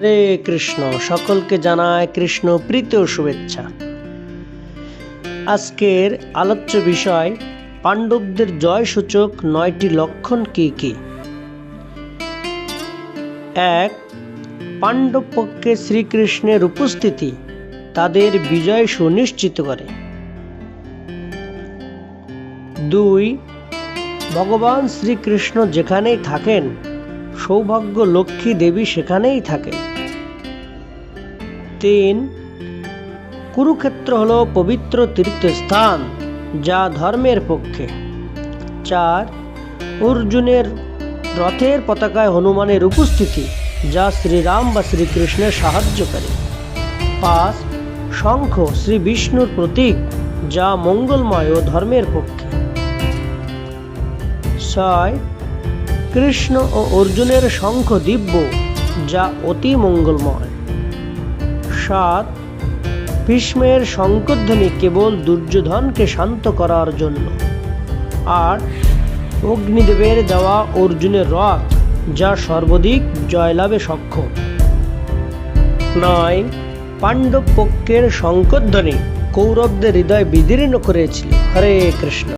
হরে কৃষ্ণ, সকলকে জানায় কৃষ্ণ প্রীত ও শুভেচ্ছা। আজকের আলোচ্য বিষয়, পাণ্ডবদের জয়সূচক নয়টি লক্ষণ কি কি? এক, পাণ্ডব পক্ষে শ্রীকৃষ্ণের উপস্থিতি তাদের বিজয় সুনিশ্চিত করে। দুই, ভগবান শ্রীকৃষ্ণ যেখানেই থাকেন সৌভাগ্য লক্ষ্মী দেবী সেখানেই থাকে। তিন, কুরুক্ষেত্র হল পবিত্র তীর্থস্থান যা ধর্মের পক্ষে। চার, অর্জুনের রথের পতাকায় হনুমানের উপস্থিতি যা শ্রীরাম বা শ্রীকৃষ্ণের সাহায্য করে। পাঁচ, শঙ্খ শ্রী বিষ্ণুর প্রতীক যা মঙ্গলময় ও ধর্মের পক্ষে। ছয় কৃষ্ণ ও অর্জুনের শঙ্খ দিব্য, যা অতি মঙ্গলময়। সাত, ভীষ্মের শঙ্কধ্বনি কেবল দুর্যোধনকে শান্ত করার জন্য। আট, অগ্নিদেবের দেওয়া অর্জুনের রথ, যা সর্বাধিক জয়লাভে সক্ষম। নয় পাণ্ডব পক্ষের শঙ্কধ্বনি কৌরবদের হৃদয় বিদীর্ণ করেছিল। হরে কৃষ্ণ।